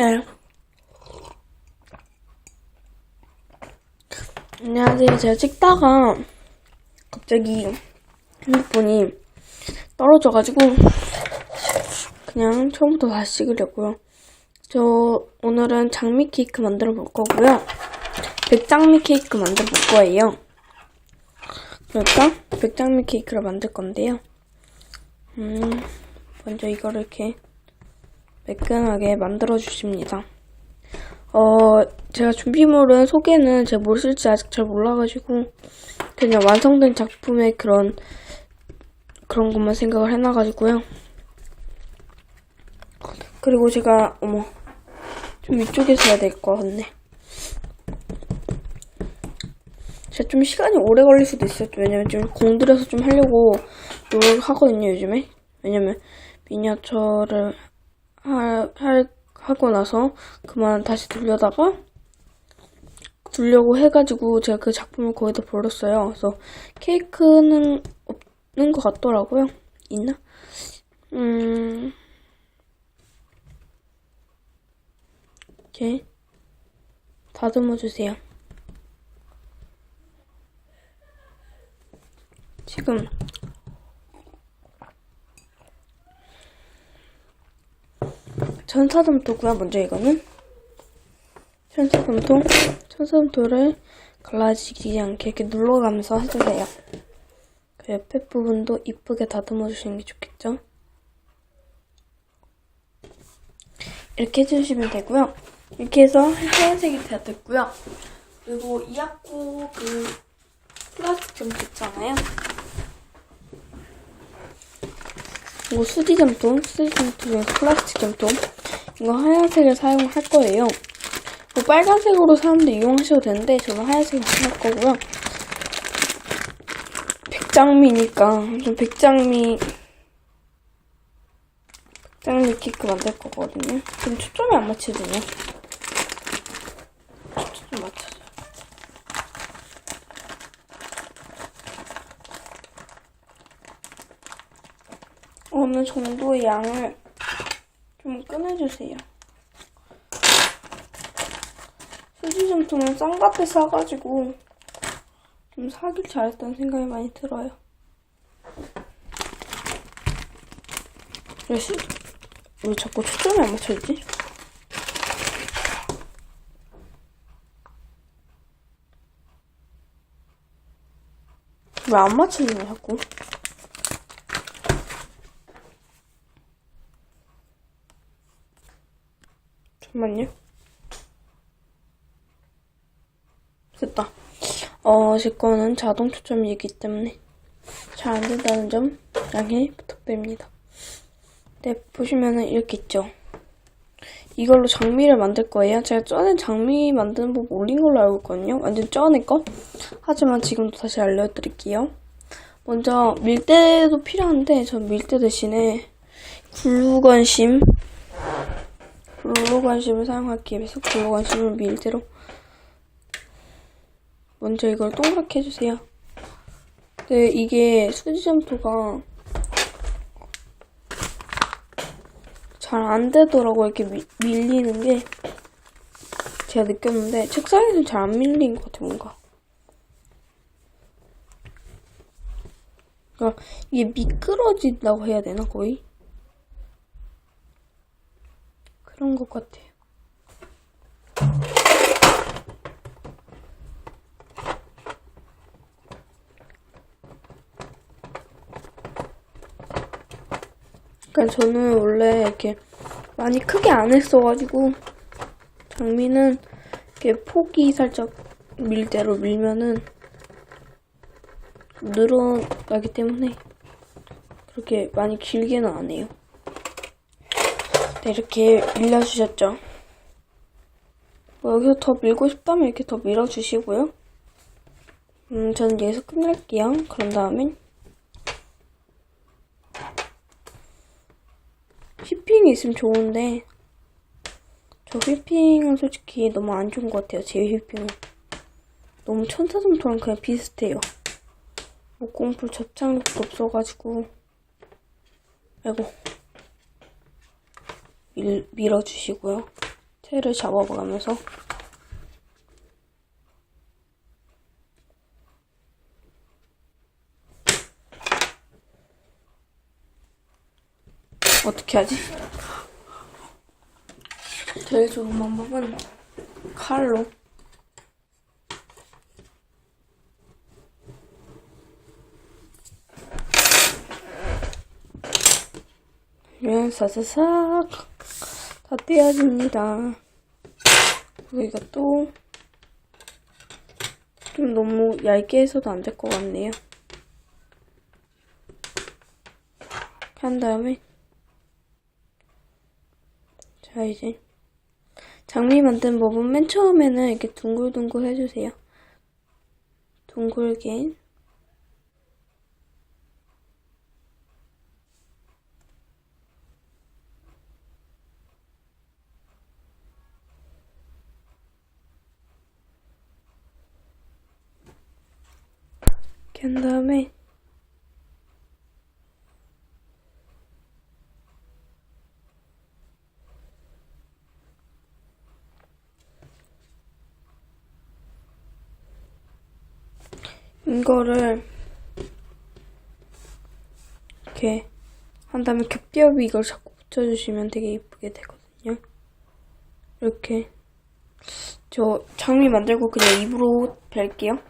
네. 안녕하세요. 제가 찍다가 갑자기 핸드폰이 떨어져가지고 그냥 처음부터 다시 찍으려고요. 저 오늘은 장미 케이크 만들어 볼 거고요. 백장미 케이크 만들어 볼 거예요. 그러니까 백장미 케이크를 만들 건데요. 음, 먼저 이거를 이렇게 매끈하게 만들어 주십니다. 어, 제가 준비물은 소개는 제가 뭘 쓸지 아직 잘 몰라가지고 그냥 완성된 작품의 그런 그런 것만 생각을 해놔가지고요. 그리고 제가 어머 좀 이쪽에서 해야 될 것 같네. 제가 좀 시간이 오래 걸릴 수도 있어요. 왜냐면 지금 공들여서 좀 하려고 노력하거든요 요즘에. 왜냐면 미니어처를 할, 할 하고 나서 그만 다시 돌려다가 두려고 해가지고 제가 그 작품을 거기다 버렸어요. 그래서 케이크는 없는 것 같더라고요. 있나? 음, 이렇게 다듬어 주세요. 지금 천사점토고요. 먼저 이거는 천사점토, 천사점토를 갈라지지 않게 이렇게 눌러가면서 해주세요. 그 옆에 부분도 이쁘게 다듬어 주시는 게 좋겠죠? 이렇게 해주시면 되고요. 이렇게 해서 하얀색이 다 됐고요. 그리고 이 학고 그 플라스틱 점토 있잖아요. 이거 수지 점토, 수지 점토 중에서 플라스틱 점토. 이거 하얀색을 사용할 거예요. 뭐 빨간색으로 사람들 이용하셔도 되는데 저는 하얀색을 할 거고요. 백장미니까 좀 백장미 백장미 케이크 만들 거거든요. 지금 초점이 안 맞춰지네. 초점 맞춰줘. 어느 정도의 양을 좀 꺼내주세요. 수지점토는 쌍밭에 사가지고 좀 사길 잘했다는 생각이 많이 들어요. 왜, 수, 왜 자꾸 초점이 안 맞춰지지? 왜안 거야, 자꾸? 잠깐만요. 됐다. 어, 제 거는 자동 초점이기 때문에 잘 안 된다는 점 양해 부탁드립니다. 네, 보시면은 이렇게 있죠. 이걸로 장미를 만들 거예요. 제가 전에 장미 만드는 법 올린 걸로 알고 있거든요. 완전 전에 거. 하지만 지금도 다시 알려드릴게요. 먼저 밀대도 필요한데 전 밀대 대신에 글루건심 글루건심을 사용하기 위해서 글루건심을 밀대로 먼저 이걸 동그랗게 해주세요. 네, 이게 수지점토가 잘 안 되더라고 이렇게 미, 밀리는 게 제가 느꼈는데 책상에서는 잘안 밀린 것 같아 뭔가. 그러니까 이게 미끄러진다고 해야 되나 거의? 그런 것 같아요. 그러니까 저는 원래 이렇게 많이 크게 안 했어가지고 장미는 이렇게 폭이 살짝 밀대로 밀면은 늘어나기 때문에 그렇게 많이 길게는 안 해요. 네, 이렇게 밀려주셨죠? 뭐 여기서 더 밀고 싶다면 이렇게 더 밀어주시고요. 음, 저는 여기서 끝낼게요. 그런 다음엔 휘핑이 있으면 좋은데 저 휘핑은 솔직히 너무 안 좋은 것 같아요. 제 휘핑은 너무 천사점토랑 그냥 비슷해요. 목공풀 접착력도 없어가지고 아이고 밀, 밀어주시고요. 새를 잡아가면서 어떻게 하지? 제일 좋은 방법은 칼로 그러면 사사삭 다 떼어집니다. 여기가 또 좀 너무 얇게 해서도 안 될 것 같네요. 한 다음에 자 이제 장미 만든 법은 맨 처음에는 이렇게 둥글둥글 해주세요. 둥글게 이렇게 한 다음에 이거를 이렇게 한 다음에 겹겹이 이걸 자꾸 붙여주시면 되게 예쁘게 되거든요. 이렇게 저 장미 만들고 그냥 입으로 벨게요.